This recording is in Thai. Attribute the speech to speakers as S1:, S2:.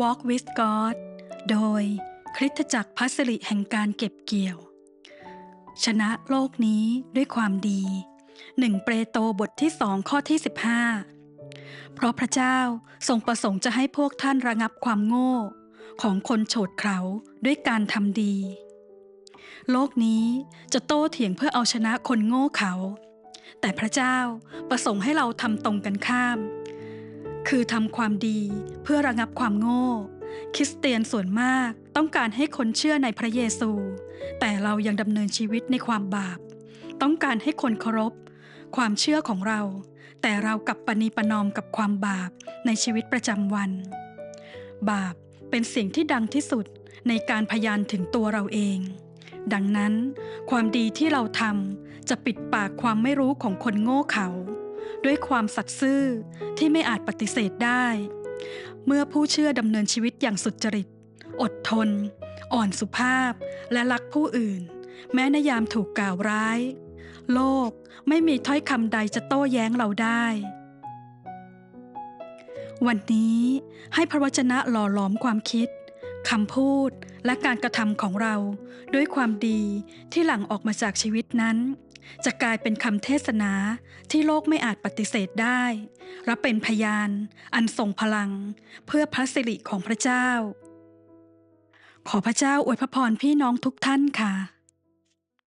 S1: Walk with God โดยคริสตจักรพัสริแห่งการเก็บเกี่ยว ชนะโลกนี้ด้วยความดีหนึ่งเปโตรบทที่สองข้อที่ 15 เพราะพระเจ้าทรงประสงค์จะให้พวกท่านระงับความโง่ ของคนโฉดเขลาด้วยการทำดี โลกนี้จะโต้เถียงเพื่อเอาชนะคนโง่เขา แต่พระเจ้าประสงค์ให้เราทำตรงกันข้าม คือทำความดีเพื่อระงับความโง่ คริสเตียนส่วนมากต้องการให้คนเชื่อในพระเยซู แต่เรายังดำเนินชีวิตในความบาป ต้องการให้คนเคารพ ความเชื่อของเรา แต่เรากลับปณีประนอมกับความบาปในชีวิตประจำวัน บาปเป็นสิ่งที่ดังที่สุดในการพยานถึงตัวเราเอง ดังนั้น ความดีที่เราทำจะปิดปากความไม่รู้ของคนโง่เขา ด้วยความสัตย์ซื่อที่ไม่อาจปฏิเสธได้ เมื่อผู้เชื่อดำเนินชีวิตอย่างสุจริต อดทน อ่อนสุภาพ และรักผู้อื่น แม้ในยามถูกกล่าวร้าย โลกไม่มีถ้อยคำใดจะโต้แย้งเราได้ วันนี้ให้พระวจนะหล่อหลอมความคิดคำพูดและการกระทำของเราด้วยความดีที่หลั่งออกมาจากชีวิตนั้น จะกลายเป็นคำเทศนาที่โลกไม่อาจปฏิเสธได้ และเป็นพยานอันทรงพลังเพื่อพระสิริของพระเจ้า ขอพระเจ้าอวยพระพรพี่น้องทุกท่านค่ะ